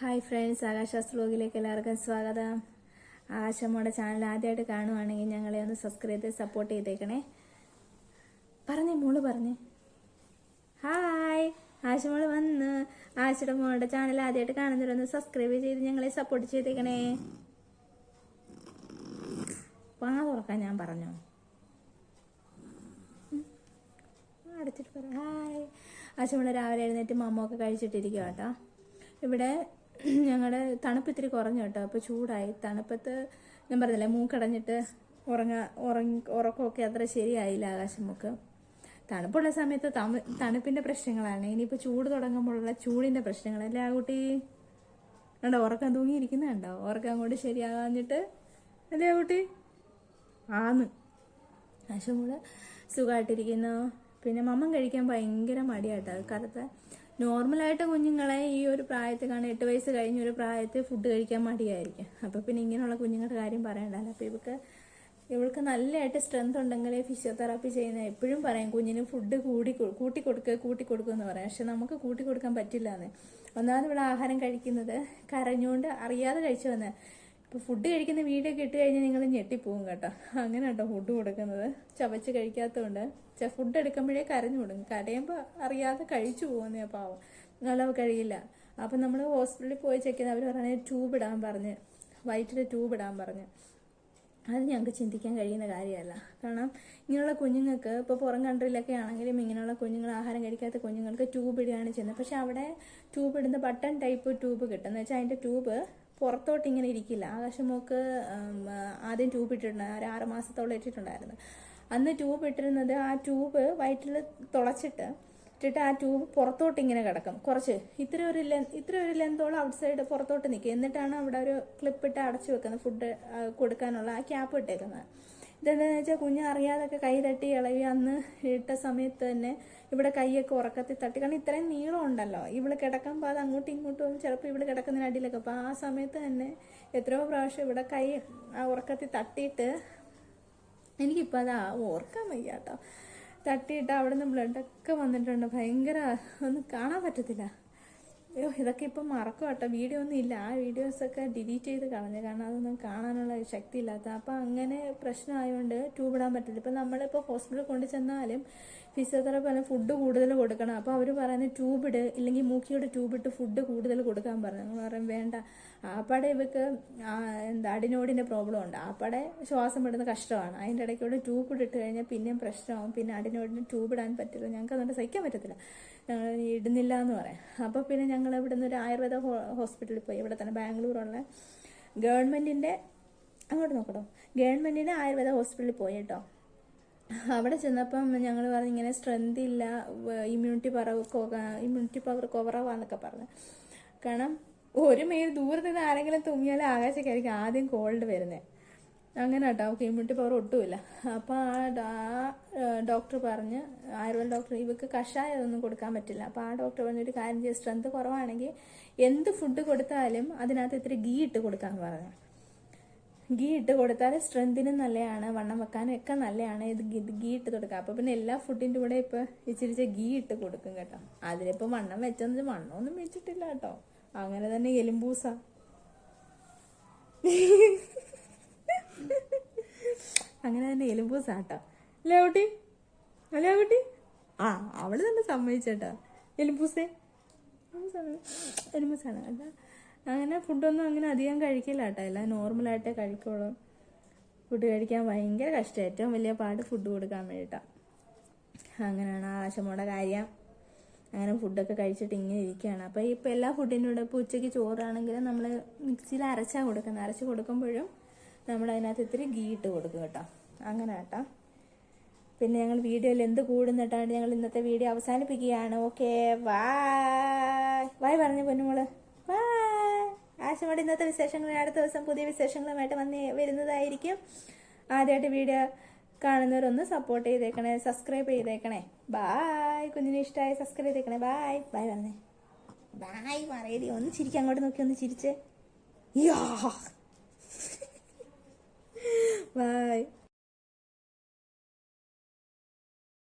Hi friends ആകാശ വ്ലോഗിലേക്ക് എല്ലാവർക്കും സ്വാഗതം. ആശമ്മയുടെ ചാനൽ ആദ്യമായിട്ട് കാണുവാണെങ്കിൽ ഞങ്ങളെ ഒന്ന് സബ്സ്ക്രൈബ് ചെയ്ത് സപ്പോർട്ട് ചെയ്തേക്കണേ. പറഞ്ഞേ മോൾ പറഞ്ഞേ. ഹായ് ആശമോൾ വന്ന് ആശയുടെ മോളുടെ ചാനൽ ആദ്യമായിട്ട് കാണുന്നവരൊന്ന് സബ്സ്ക്രൈബ് ചെയ്ത് ഞങ്ങളെ സപ്പോർട്ട് ചെയ്തേക്കണേ. പാ തുറക്കാൻ ഞാൻ പറഞ്ഞോ. അടച്ചിട്ട് പറ. ഹായ്. ആശമോൾ രാവിലെ എഴുന്നേറ്റ് മമ്മൊക്കെ കഴിച്ചിട്ടിരിക്കുക കേട്ടോ. ഇവിടെ ഞങ്ങളുടെ തണുപ്പ് ഇത്തിരി കുറഞ്ഞു കേട്ടോ. അപ്പോൾ ചൂടായി. തണുപ്പത്ത് ഞാൻ പറഞ്ഞില്ലേ മൂക്കടഞ്ഞിട്ട് ഉറങ്ങ ഉറങ്ങി ഉറക്കമൊക്കെ അത്ര ശരിയായില്ല ആകാശമുക്ക്. തണുപ്പുള്ള സമയത്ത് തമ തണുപ്പിന്റെ പ്രശ്നങ്ങളാണ്. ഇനിയിപ്പോൾ ചൂട് തുടങ്ങുമ്പോഴുള്ള ചൂടിന്റെ പ്രശ്നങ്ങളല്ലേ ആ കുട്ടി? കണ്ടോ ഉറക്കം തൂങ്ങിയിരിക്കുന്നുണ്ടോ? ഉറക്കം അങ്ങോട്ട് ശരിയാകാഞ്ഞിട്ട് അല്ലേ ആ കുട്ടി? ആന്ന്. ആശുമോൾ സുഖമായിട്ടിരിക്കുന്നു പിന്നെ മമ്മൻ കഴിക്കാൻ ഭയങ്കര മടിയാട്ടോ. കറുത്ത നോർമലായിട്ട് കുഞ്ഞുങ്ങളെ ഈ ഒരു പ്രായത്തിൽ കാണാൻ എട്ട് വയസ്സ് കഴിഞ്ഞ ഒരു പ്രായത്തിൽ ഫുഡ് കഴിക്കാൻ മടിയായിരിക്കും. അപ്പോൾ പിന്നെ ഇങ്ങനെയുള്ള കുഞ്ഞുങ്ങളുടെ കാര്യം പറയണ്ടല്ലോ. അപ്പോൾ ഇവൾക്ക് ഇവൾക്ക് നല്ലതായിട്ട് സ്ട്രെങ്ത് ഉണ്ടെങ്കിൽ ഫിസിയോതെറാപ്പി ചെയ്യുന്ന എപ്പോഴും പറയും കുഞ്ഞിന് ഫുഡ് കൂടി കൂട്ടി കൊടുക്കുക കൂട്ടി കൊടുക്കുക എന്ന് പറയാം. പക്ഷെ നമുക്ക് കൂട്ടി കൊടുക്കാൻ പറ്റില്ല എന്ന് ഒന്നാമത് ഇവിടെ ആഹാരം കഴിക്കുന്നത് കരഞ്ഞുകൊണ്ട് അറിയാതെ കഴിച്ചു വന്നത് ഇപ്പോൾ ഫുഡ് കഴിക്കുന്ന വീഡിയോ ഒക്കെ ഇട്ട് കഴിഞ്ഞാൽ നിങ്ങൾ ഞെട്ടിപ്പോവും കേട്ടോ. അങ്ങനെ കേട്ടോ ഫുഡ് കൊടുക്കുന്നത്. ചവച്ച് കഴിക്കാത്തതുകൊണ്ട്. ച ഫുഡ് എടുക്കുമ്പോഴേ കരഞ്ഞു കൊടുക്കും കരയുമ്പോൾ അറിയാതെ കഴിച്ചു പോകുന്നേ പാവം. നല്ല കഴിയില്ല. അപ്പം നമ്മൾ ഹോസ്പിറ്റലിൽ പോയി ചെക്ക് ചെയ്ത് അവർ പറയുന്നത് ട്യൂബ് ഇടാൻ പറഞ്ഞ്. വയറ്റിൽ ട്യൂബ് ഇടാൻ പറഞ്ഞ്. അത് ഞങ്ങൾക്ക് ചിന്തിക്കാൻ കഴിയുന്ന കാര്യമല്ല. കാരണം ഇങ്ങനെയുള്ള കുഞ്ഞുങ്ങൾക്ക് ഇപ്പോൾ പുറം കൺട്രിയിലൊക്കെ ആണെങ്കിലും ഇങ്ങനെയുള്ള കുഞ്ഞുങ്ങൾ ആഹാരം കഴിക്കാത്ത കുഞ്ഞുങ്ങൾക്ക് ട്യൂബ് ഇടുകയാണ് ചെയ്യുന്നത്. പക്ഷെ അവിടെ ട്യൂബ് ഇടുന്ന ബട്ടൺ ടൈപ്പ് ട്യൂബ് കിട്ടുന്നത് വെച്ചാൽ അതിന്റെ ട്യൂബ് പുറത്തോട്ട് ഇങ്ങനെ ഇരിക്കില്ല. ആകാശമോക്ക് മൂക്ക് ആദ്യം ട്യൂബ് ഇട്ടിട്ടുണ്ടായിരുന്നു ഒരു ആറ് മാസത്തോളം ഇട്ടിട്ടുണ്ടായിരുന്നു. അന്ന് ട്യൂബ് ഇട്ടിരുന്നത് ആ ട്യൂബ് വയറ്റിൽ തുളച്ചിട്ട് ഇട്ടിട്ട് ആ ട്യൂബ് പുറത്തോട്ട് ഇങ്ങനെ കിടക്കും. കുറച്ച് ഇത്ര ഒരു ലെൻ ഇത്ര ഒരു ലെന്തോളം ഔട്ട് സൈഡ് പുറത്തോട്ട് നിൽക്കും. എന്നിട്ടാണ് അവിടെ ഒരു ക്ലിപ്പ് ഇട്ട് അടച്ചു വെക്കുന്നത് ഫുഡ് കൊടുക്കാനുള്ള ആ ക്യാപ്പ് ഇട്ടേക്കുന്നത്. ഇതെന്താണെന്ന് വെച്ചാൽ കുഞ്ഞ് അറിയാതൊക്കെ കൈ തട്ടി ഇളവി അന്ന് ഇട്ട സമയത്ത് തന്നെ ഇവിടെ കൈയൊക്കെ ഉറക്കത്തിൽ തട്ടി. കാരണം ഇത്രയും നീളം ഉണ്ടല്ലോ. ഇവൾ കിടക്കുമ്പോൾ അത് അങ്ങോട്ടും ഇങ്ങോട്ടും ചിലപ്പോൾ ഇവൾ കിടക്കുന്നതിന് അടിയിലൊക്കെ അപ്പോൾ ആ സമയത്ത് തന്നെ എത്രയോ പ്രാവശ്യം ഇവിടെ കൈ ആ ഉറക്കത്തിൽ തട്ടിയിട്ട് എനിക്കിപ്പോൾ അത് ഓർക്കാൻ വയ്യ കേട്ടോ തട്ടിയിട്ട് അവിടെ നിന്ന് ബ്ലഡൊക്കെ വന്നിട്ടുണ്ട്. ഭയങ്കര ഒന്നും കാണാൻ പറ്റത്തില്ല. അയ്യോ ഇതൊക്കെ ഇപ്പം മറക്കും കേട്ടോ. വീഡിയോ ഒന്നും ഇല്ല. ആ വീഡിയോസൊക്കെ ഡിലീറ്റ് ചെയ്ത് കളഞ്ഞു കാരണം അതൊന്നും കാണാനുള്ള ശക്തി ഇല്ലാത്ത. അപ്പം അങ്ങനെ പ്രശ്നമായതുകൊണ്ട് ട്യൂബ് ഇടാൻ പറ്റില്ല ഇപ്പം നമ്മളിപ്പോൾ ഹോസ്പിറ്റലിൽ കൊണ്ടു ചെന്നാലും ഫിസിയോതെറാപ്പി ഫുഡ് കൂടുതൽ കൊടുക്കണം. അപ്പോൾ അവർ പറയുന്നത് ട്യൂബ് ഇട്. ഇല്ലെങ്കിൽ മൂക്കിയുടെ ട്യൂബ് ഇട്ട് ഫുഡ് കൂടുതൽ കൊടുക്കാൻ പറഞ്ഞു. നമ്മൾ പറയും വേണ്ട. ആപ്പാടെ ഇവക്ക് എന്താ അടിനോടിന്റെ പ്രോബ്ലം ഉണ്ട്. ആപ്പാടെ ശ്വാസം വിടുന്ന കഷ്ടമാണ്. അതിന്റെ ഇടയ്ക്കൂടെ ട്യൂബ് ഇട്ട് കഴിഞ്ഞാൽ പിന്നെയും പ്രശ്നമാവും. പിന്നെ അടിനോടിന് ട്യൂബ് ഇടാൻ പറ്റില്ല. ഞങ്ങൾക്ക് അതുകൊണ്ട് സഹിക്കാൻ പറ്റത്തില്ല. ഞങ്ങൾ ഇടുന്നില്ല എന്ന് പറയാം. അപ്പോൾ പിന്നെ ഞങ്ങൾ ഇവിടെ നിന്ന് ഒരു ആയുർവേദ ഹോസ്പിറ്റലിൽ പോയി. ഇവിടെ തന്നെ ബാംഗ്ലൂരുള്ള ഗവൺമെന്റിന്റെ അങ്ങോട്ട് നോക്കട്ടോ. ഗവൺമെന്റിന്റെ ആയുർവേദ ഹോസ്പിറ്റലിൽ പോയി കേട്ടോ. അവിടെ ചെന്നപ്പം ഞങ്ങൾ പറഞ്ഞു ഇങ്ങനെ സ്ട്രെങ്ത് ഇല്ല ഇമ്മ്യൂണിറ്റി പവർ ഇമ്മ്യൂണിറ്റി പവർ കുറവാന്നൊക്കെ പറഞ്ഞു. കാരണം ഒരു മെയിൽ ദൂരത്ത് നിന്ന് ആരെങ്കിലും തുമ്മിയാൽ ആകാശക്കായിരിക്കും ആദ്യം കോൾഡ് വരുന്നത് അങ്ങനെ കേട്ടോ അവൾക്ക് ഇമ്മ്യൂണിറ്റി പവർ ഒട്ടുമില്ല. അപ്പോൾ ആ ഡോക്ടർ പറഞ്ഞ് ആയുർവേദ ഡോക്ടർ ഇവക്ക് കഷായം ഒന്നും കൊടുക്കാൻ പറ്റില്ല. അപ്പോൾ ആ ഡോക്ടർ പറഞ്ഞൊരു കാര്യം ചെയ്ത് സ്ട്രെങ്ത് കുറവാണെങ്കിൽ എന്ത് ഫുഡ് കൊടുത്താലും അതിനകത്ത് ഇത്തിരി ഗീ ഇട്ട് കൊടുക്കാൻ പറഞ്ഞു. ഗീ ഇട്ട് കൊടുത്താൽ സ്ട്രെങ്തിനും നല്ലതാണ് വണ്ണം വെക്കാനും ഒക്കെ നല്ലതാണ് ഇത് ഗീ- ഇട്ട് കൊടുക്കുക അപ്പോൾ പിന്നെ എല്ലാ ഫുഡിന്റെ കൂടെ ഇപ്പോൾ ഇച്ചിരി ഗീ ഇട്ട് കൊടുക്കും കേട്ടോ. അതിലിപ്പോൾ വണ്ണം വെച്ചെന്ന് വണ്ണമൊന്നും വെച്ചിട്ടില്ല കേട്ടോ. അങ്ങനെ തന്നെ എലുമ്പൂസ. അങ്ങനെ തന്നെ എലുമ്പൂസ് ആട്ടോ അല്ലേ കുട്ടി അല്ലേ കുട്ടി ആ അവൾ തന്നെ സമ്മതിച്ചേട്ടോ. എലുമ്പൂസേ എലുമ്പൂസാണ് അല്ല അങ്ങനെ ഫുഡൊന്നും അങ്ങനെ അധികം കഴിക്കില്ല കേട്ടോ. എല്ലാം നോർമലായിട്ടേ കഴിക്കുള്ളൂ. ഫുഡ് കഴിക്കാൻ ഭയങ്കര കഷ്ടം. ഏറ്റവും വലിയ പാട് ഫുഡ് കൊടുക്കാൻ വേണ്ടിയിട്ടാണ് അങ്ങനെയാണ് ആശമോടെ കാര്യം. അങ്ങനെ ഫുഡൊക്കെ കഴിച്ചിട്ട് ഇങ്ങനെ ഇരിക്കുകയാണ്. അപ്പോൾ ഇപ്പോൾ എല്ലാ ഫുഡിന്റെ കൂടെ ഇപ്പോൾ ഉച്ചയ്ക്ക് ചോറാണെങ്കിലും നമ്മൾ മിക്സിയിൽ അരച്ചാണ് കൊടുക്കുന്നത്. അരച്ച് കൊടുക്കുമ്പോഴും നമ്മൾ അതിനകത്ത് ഇത്തിരി ഗീ ഇട്ട് കൊടുക്കും കേട്ടോ. അങ്ങനെ കേട്ടോ. പിന്നെ ഞങ്ങൾ വീഡിയോയിൽ എന്ത് കൂടുന്നിട്ടാണ് ഞങ്ങൾ ഇന്നത്തെ വീഡിയോ അവസാനിപ്പിക്കുകയാണ്. ഓക്കെ വായ് വായ് പറഞ്ഞു പൊന്നുമോൾ. വായ് ആശമോടെ ഇന്നത്തെ വിശേഷങ്ങൾ അടുത്ത ദിവസം പുതിയ വിശേഷങ്ങളുമായിട്ട് വന്ന് വരുന്നതായിരിക്കും. ആദ്യമായിട്ട് വീഡിയോ കാണുന്നവരൊന്ന് സപ്പോർട്ട് ചെയ്തേക്കണേ സബ്സ്ക്രൈബ് ചെയ്തേക്കണേ. ബായ് കുഞ്ഞിന് ഇഷ്ടമായി സബ്സ്ക്രൈബ് ചെയ്തേക്കണേ. ബായ് ബായ് പറഞ്ഞേ. ബായ് പറയടി. ഒന്ന് ചിരിക്കാൻ അങ്ങോട്ട് നോക്കി ഒന്ന് ചിരിച്ചേ. യാ ബായ്